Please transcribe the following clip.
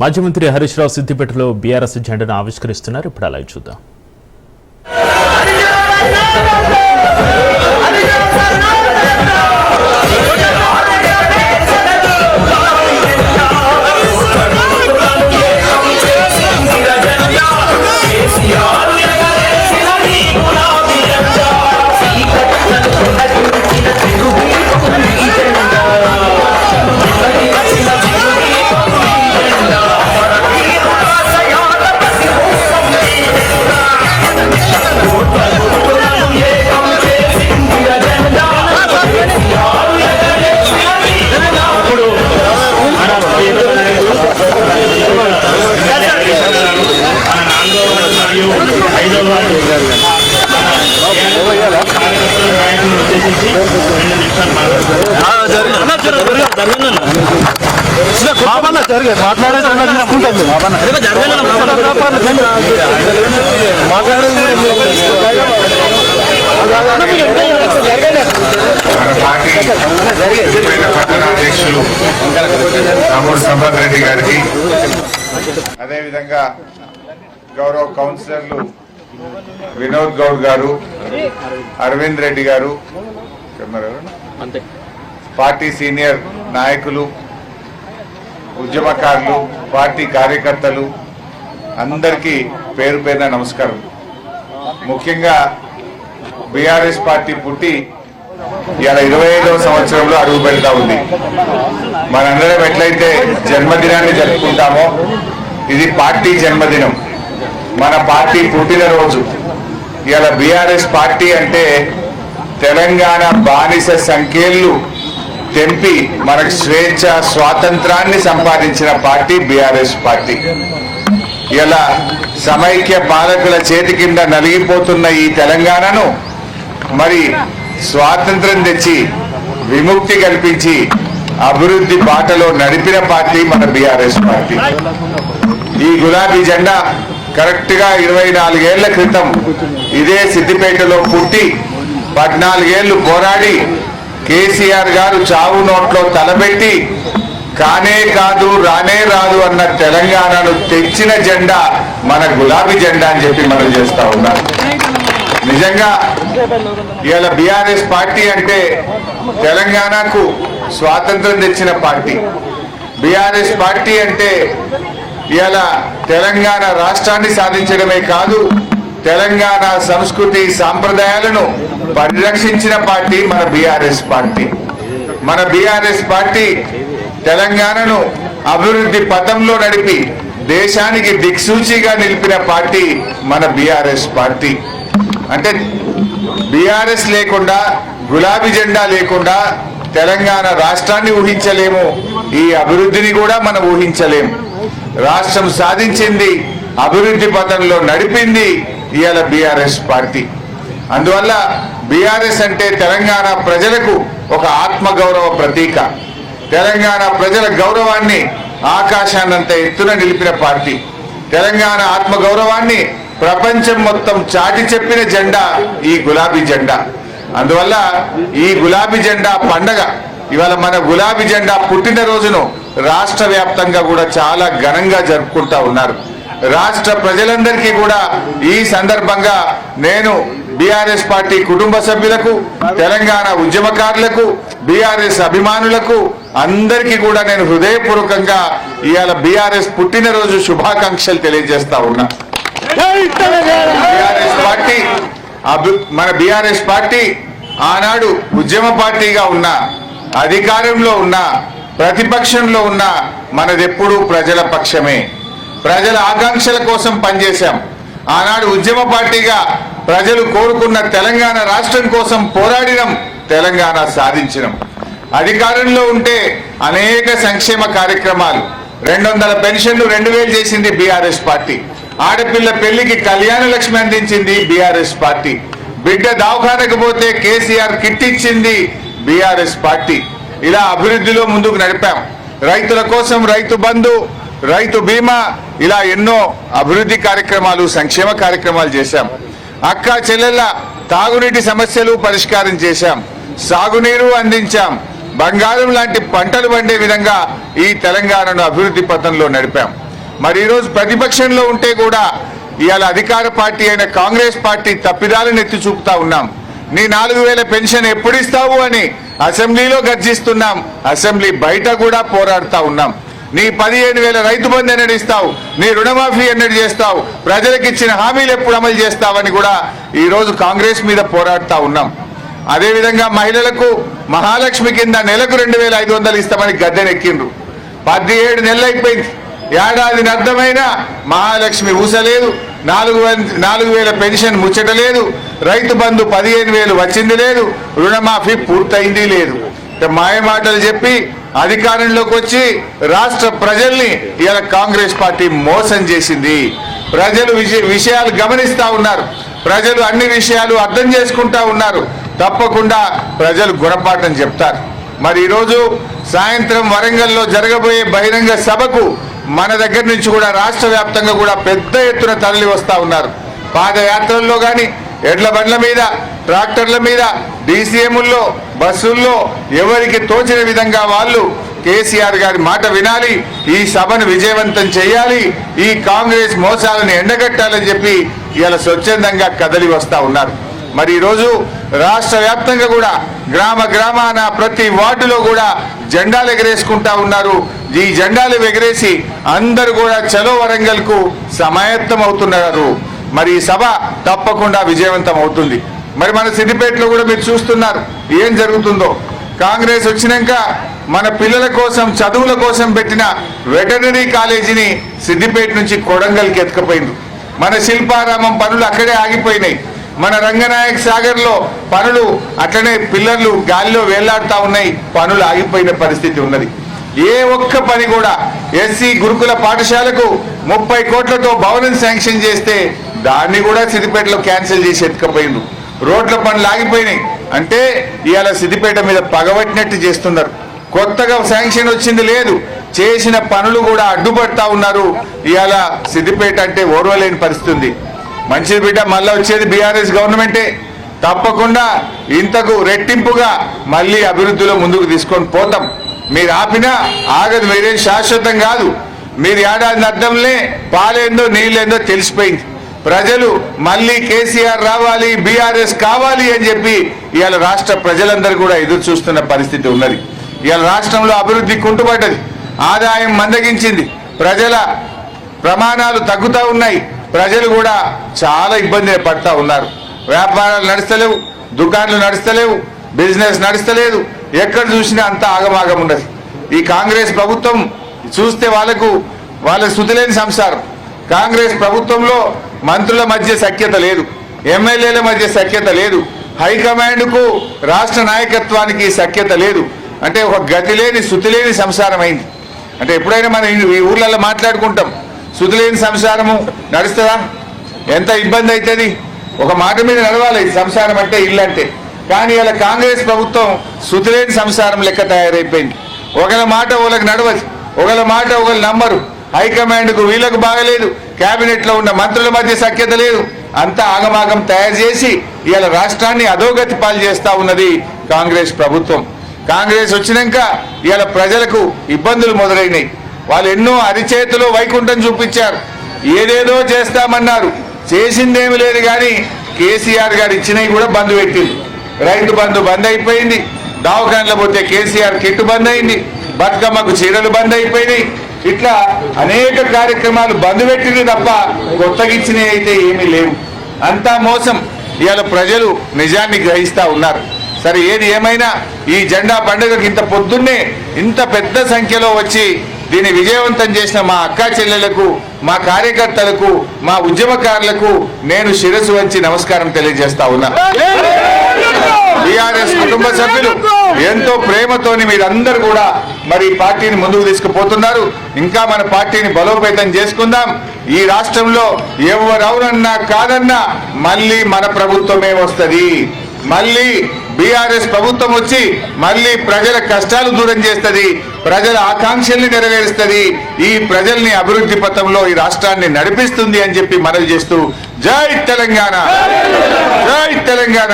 మాజీ మంత్రి హరీష్ రావు సిద్దిపేటలో బీఆర్ఎస్ జెండాను ఆవిష్కరిస్తున్నారు. ఇప్పుడు అలా చూద్దాం. పట్టణాధ్యక్షులు రామూరు సంపత్ రెడ్డి గారికి అదేవిధంగా గౌరవ కౌన్సిలర్లు వినోద్ గౌడ్ గారు అరవింద్ రెడ్డి గారు ఎవరు? పార్టీ సీనియర్ నాయకులు ఉద్యమకారులు పార్టీ కార్యకర్తలు అందరికీ పేరు పేరున నమస్కారం. ముఖ్యంగా బీఆర్ఎస్ పార్టీ పుట్టి ఇవాళ ఇరవై ఐదవ సంవత్సరంలో అడుగు పెడతా ఉంది. మనందరం ఎట్లయితే జన్మదినాన్ని జరుపుకుంటామో ఇది పార్టీ జన్మదినం. మన పార్టీ పుట్టినరోజు ఇవాళ బీఆర్ఎస్ పార్టీ అంటే తెలంగాణ బానిస సంఖ్యలు తెంపి మనకు స్వేచ్ఛ స్వాతంత్రాన్ని సంపాదించిన పార్టీ బీఆర్ఎస్ పార్టీ. ఇలా సమైక్య పాలకుల చేతి కింద నలిగిపోతున్న ఈ తెలంగాణను మరి స్వాతంత్రం తెచ్చి విముక్తి కల్పించి అభివృద్ధి బాటలో నడిపిన పార్టీ మన బీఆర్ఎస్ పార్టీ. ఈ గులాబీ జెండా కరెక్ట్గా ఇరవై నాలుగేళ్ళ క్రితం ఇదే సిద్దిపేటలో పుట్టి పద్నాలుగేళ్ళు పోరాడి కేసీఆర్ గారు చావు నోట్లో తలబెట్టి కానే కాదు రానే రాదు అన్న తెలంగాణను తెచ్చిన జెండా మన గులాబీ జెండా అని చెప్పి మనం చేస్తా ఉన్నాం. నిజంగా ఇవాళ బీఆర్ఎస్ పార్టీ అంటే తెలంగాణకు స్వాతంత్రం తెచ్చిన పార్టీ. బీఆర్ఎస్ పార్టీ అంటే ఇవాళ తెలంగాణ రాష్ట్రాన్ని సాధించడమే కాదు తెలంగాణ సంస్కృతి సాంప్రదాయాలను పరిరక్షించిన పార్టీ మన బీఆర్ఎస్ పార్టీ. మన బీఆర్ఎస్ పార్టీ తెలంగాణను అభివృద్ధి పథంలో నడిపి దేశానికి దిక్సూచిగా నిలిపిన పార్టీ మన బీఆర్ఎస్ పార్టీ. అంటే బీఆర్ఎస్ లేకుండా గులాబీ జెండా లేకుండా తెలంగాణ రాష్ట్రాన్ని ఊహించలేము. ఈ అభివృద్ధిని కూడా మనం ఊహించలేము రాష్ట్రం సాధించింది అభివృద్ధి పథంలో నడిపింది ఇవాళ బీఆర్ఎస్ పార్టీ. అందువల్ల బీఆర్ఎస్ అంటే తెలంగాణ ప్రజలకు ఒక ఆత్మగౌరవ ప్రతీక. తెలంగాణ ప్రజల గౌరవాన్ని ఆకాశాన్నంత ఎత్తున నిలిపిన పార్టీ. తెలంగాణ ఆత్మగౌరవాన్ని ప్రపంచం మొత్తం చాటి చెప్పిన జెండా ఈ గులాబీ జెండా. అందువల్ల ఈ గులాబీ జెండా పండగ ఇవాళ మన గులాబీ జెండా పుట్టినరోజును రాష్ట్ర వ్యాప్తంగా కూడా చాలా ఘనంగా జరుపుకుంటా ఉన్నారు. రాష్ట్ర ప్రజలందరికీ కూడా ఈ సందర్భంగా నేను బీఆర్ఎస్ పార్టీ కుటుంబ సభ్యులకు తెలంగాణ ఉద్యమకారులకు బీఆర్ఎస్ అభిమానులకు అందరికీ కూడా నేను హృదయపూర్వకంగా ఇవాళ బీఆర్ఎస్ పుట్టినరోజు శుభాకాంక్షలు తెలియజేస్తా ఉన్నా. బీఆర్ఎస్ పార్టీ అభి- మన బీఆర్ఎస్ పార్టీ ఆనాడు ఉద్యమ పార్టీగా ఉన్న అధికారంలో ఉన్న ప్రతిపక్షంలో ఉన్న మనదెప్పుడూ ప్రజల పక్షమే. ప్రజల ఆకాంక్షల కోసం పనిచేశాం. ఆనాడు ఉద్యమ పార్టీగా ప్రజలు కోరుకున్న తెలంగాణ రాష్ట్రం కోసం పోరాడినం తెలంగాణ సాధించినం. అధికారంలో ఉంటే అనేక సంక్షేమ కార్యక్రమాలు. రెండు వందల పెన్షన్లు రెండు వేలు చేసింది బీఆర్ఎస్ పార్టీ. ఆడపిల్ల పెళ్ళికి కళ్యాణ లక్ష్మి అందించింది బీఆర్ఎస్ పార్టీ. బిడ్డ దవాఖానకు పోతే కేసీఆర్ కిట్ ఇచ్చింది బీఆర్ఎస్ పార్టీ. ఇలా అభివృద్ధిలో ముందుకు నడిపాం. రైతుల కోసం రైతు బంధు రైతు బీమా ఇలా ఎన్నో అభివృద్ధి కార్యక్రమాలు సంక్షేమ కార్యక్రమాలు చేశాం. అక్క చెల్లెళ్ళ తాగునీటి సమస్యలు పరిష్కారం చేశాం. సాగునీరు అందించాం. బంగారం లాంటి పంటలు పండే విధంగా ఈ తెలంగాణను అభివృద్ధి పథంలో నడిపాం. మరి ఈరోజు ప్రతిపక్షంలో ఉంటే కూడా ఇవాళ అధికార పార్టీ అయిన కాంగ్రెస్ పార్టీ తప్పిదాలను ఎత్తి చూపుతా ఉన్నాం. నీ నాలుగు వేల పెన్షన్ ఎప్పుడు ఇస్తావు అని అసెంబ్లీలో గర్జిస్తున్నాం. అసెంబ్లీ బయట కూడా పోరాడుతూ ఉన్నాం. నీ పదిహేను వేల రైతు బంధు ఎన్నడు ఇస్తావు నీ రుణమాఫీ ఎన్నడు చేస్తావు ప్రజలకు ఇచ్చిన హామీలు ఎప్పుడు అమలు చేస్తావని కూడా ఈరోజు కాంగ్రెస్ మీద పోరాడుతూ ఉన్నాం. అదేవిధంగా మహిళలకు మహాలక్ష్మి కింద నెలకు రెండు వేల ఐదు వందలు ఇస్తామని గద్దెనెక్కిండ్రు. పదిహేడు నెలలు అయిపోయింది. ఏడాదిని అర్థమైన మహాలక్ష్మి ఊసలేదు నాలుగు నాలుగు వేల పెన్షన్ ముచ్చట లేదు రైతు బంధు పదిహేను వేలు వచ్చింది లేదు రుణమాఫీ పూర్తయింది లేదు. మాయమాటలు మాయ మాటలు చెప్పి అధికారంలోకి వచ్చి రాష్ట్ర ప్రజల్ని ఇలా కాంగ్రెస్ పార్టీ మోసం చేసింది. ప్రజలు విషయ- విషయాలు గమనిస్తూ ఉన్నారు. ప్రజలు అన్ని విషయాలు అర్థం చేసుకుంటా ఉన్నారు. తప్పకుండా ప్రజలు గుణపాఠం చెప్తారు. మరి ఈరోజు సాయంత్రం వరంగల్లో జరగబోయే బహిరంగ సభకు మన దగ్గర నుంచి కూడా రాష్ట్ర వ్యాప్తంగా కూడా పెద్ద ఎత్తున తరలి వస్తూ ఉన్నారు. పాదయాత్రల్లో కానీ ఎడ్ల బండ్ల మీద ట్రాక్టర్ల మీద డీసీఎంల్లో బస్సుల్లో ఎవరికి తోచిన విధంగా వాళ్ళు కేసీఆర్ గారి మాట వినాలి ఈ సభను విజయవంతం చేయాలి ఈ కాంగ్రెస్ మోసాలను ఎండగట్టాలని చెప్పి ఇలా స్వచ్ఛందంగా కదలి వస్తా ఉన్నారు. మరి ఈరోజు రాష్ట్ర వ్యాప్తంగా కూడా గ్రామ గ్రామాన ప్రతి వార్డులో కూడా జెండాలు ఎగరేసుకుంటా ఉన్నారు. ఈ జెండాలు ఎగరేసి అందరూ కూడా చలో వరంగల్కు సమాయత్తం అవుతున్నారు మరి ఈ సభ తప్పకుండా విజయవంతం అవుతుంది. మరి మన సిద్దిపేటలో కూడా మీరు చూస్తున్నారు ఏం జరుగుతుందో. కాంగ్రెస్ వచ్చినాక మన పిల్లల కోసం చదువుల కోసం పెట్టిన వెటర్నరీ కాలేజీని సిద్దిపేట నుంచి కొడంగల్కి ఎత్తుకపోయింది. మన శిల్పారామం పనులు అక్కడే ఆగిపోయినాయి. మన రంగనాయక్ సాగర్లో పనులు అట్లనే పిల్లర్లు గాలిలో వేలాడుతూ ఉన్నాయి. పనులు ఆగిపోయిన పరిస్థితి ఉన్నది. ఏ ఒక్క పని కూడా ఎస్సీ గురుకుల పాఠశాలకు ముప్పై కోట్లతో భవనం శాంక్షన్ చేస్తే దాన్ని కూడా సిద్దిపేటలో క్యాన్సిల్ చేసి ఎత్తుకపోయింది రోడ్ల పనులు ఆగిపోయినాయి. అంటే ఇవాళ సిద్దిపేట మీద పగబట్టినట్టు చేస్తున్నారు. కొత్తగా శాంక్షన్ వచ్చింది లేదు. చేసిన పనులు కూడా అడ్డుపడతా ఉన్నారు. ఇవాళ సిద్దిపేట అంటే ఓర్వలేని పరిస్థితి మంచిది బిడ్డ మళ్ళీ వచ్చేది బీఆర్ఎస్ గవర్నమెంటే. తప్పకుండా ఇంతకు రెట్టింపుగా మళ్ళీ అభివృద్ధిలో ముందుకు తీసుకొని పోతాం. మీరు ఆపినా ఆగదు మీరేం శాశ్వతం కాదు. మీరు ఏడాది అర్థంలే పాలేందో నీళ్ళేందో తెలిసిపోయింది. ప్రజలు మళ్ళీ కేసీఆర్ రావాలి బీఆర్ఎస్ కావాలి అని చెప్పి ఇవాళ రాష్ట్ర ప్రజలందరూ కూడా ఎదురు చూస్తున్న పరిస్థితి ఉన్నది. ఇవాళ రాష్ట్రంలో అభివృద్ధి కుంటుపడ్డది ఆదాయం మందగించింది ప్రజల ప్రమాణాలు తగ్గుతూ ఉన్నాయి ప్రజలు కూడా చాలా ఇబ్బంది పడతా ఉన్నారు. వ్యాపారాలు నడుస్తలేవు దుకాణాలు నడుస్తలేవు బిజినెస్ నడుస్తలేదు ఎక్కడ చూసినా అంత ఆగమాగం ఉన్నది. ఈ కాంగ్రెస్ ప్రభుత్వం చూస్తే వాళ్ళకు వాళ్ళ శుతిలేని సంసారం. కాంగ్రెస్ ప్రభుత్వంలో మంత్రుల మధ్య సఖ్యత లేదు. ఎమ్మెల్యేల మధ్య సఖ్యత లేదు. హైకమాండ్కు రాష్ట్ర నాయకత్వానికి సఖ్యత లేదు. అంటే ఒక గతి లేని శృతి లేని సంసారం అయింది. అంటే ఎప్పుడైనా మనం ఈ- ఊర్లలో మాట్లాడుకుంటాం శుతిలేని సంసారము నడుస్తుందా? ఎంత ఇబ్బంది అవుతుంది ఒక మాట మీద నడవాలి సంసారం అంటే ఇల్లు అంటే. కానీ ఇలా కాంగ్రెస్ ప్రభుత్వం శుతిలేని సంసారం లెక్క తయారైపోయింది. ఒకళ్ళ మాట ఒకళ్ళకి నడవదు. ఒకళ్ళ మాట ఒకళ్ళు నమ్మరు. హైకమాండ్కు వీళ్ళకు బాగలేదు. కేబినెట్లో ఉన్న మంత్రుల మధ్య సఖ్యత లేదు. అంతా ఆగమాగం తయారు చేసి ఇవాళ రాష్ట్రాన్ని అధోగతి పాలు చేస్తా ఉన్నది కాంగ్రెస్ ప్రభుత్వం. కాంగ్రెస్ వచ్చినాక ఇవాళ ప్రజలకు ఇబ్బందులు మొదలైనాయి. వాళ్ళు ఎన్నో అరిచేతిలో వైకుంఠం చూపించారు. ఏదేదో చేస్తామన్నారు. చేసిందేమి లేదు కానీ కేసీఆర్ గారు ఇచ్చినవి కూడా బంద్ పెట్టింది. రైతు బంధు బంద్ అయిపోయింది. దవాఖానలో పోతే కేసీఆర్ కిట్టు బంద్ అయింది. బతుకమ్మకు చీరలు బంద్ అయిపోయినాయి. ఇట్లా అనేక కార్యక్రమాలు బంద్ పెట్టింది తప్ప కొత్తగా ఇచ్చినవి అయితే ఏమీ లేవు. అంతా మోసం. ఇవాళ ప్రజలు నిజాన్ని గ్రహిస్తా ఉన్నారు. సరే ఏది ఏమైనా ఈ జెండా పండుగకి ఇంత పొద్దున్నే ఇంత పెద్ద సంఖ్యలో వచ్చి దీన్ని విజయవంతం చేసిన మా అక్కా చెల్లెలకు మా కార్యకర్తలకు మా ఉద్యమకారులకు నేను శిరస్సు వంచి నమస్కారం తెలియజేస్తా ఉన్నా. టిఆర్ఎస్ కుటుంబ సభ్యులు ఎంతో ప్రేమతోని మీరందరూ కూడా మరి ఈ పార్టీని ముందుకు తీసుకుపోతున్నారు. ఇంకా మన పార్టీని బలోపేతం చేసుకుందాం. ఈ రాష్ట్రంలో ఎవరెవరన్నా కాదన్నా మళ్ళీ మన ప్రభుత్వమే వస్తుంది. మళ్ళీ బీఆర్ఎస్ ప్రభుత్వం వచ్చి మళ్ళీ ప్రజల కష్టాలు దూరం చేస్తుంది. ప్రజల ఆకాంక్షల్ని నెరవేరుస్తుంది. ఈ ప్రజల్ని అభివృద్ధి పథంలో ఈ రాష్ట్రాన్ని నడిపిస్తుంది అని చెప్పి మనవి చేస్తూ జై తెలంగాణ. జై తెలంగాణ.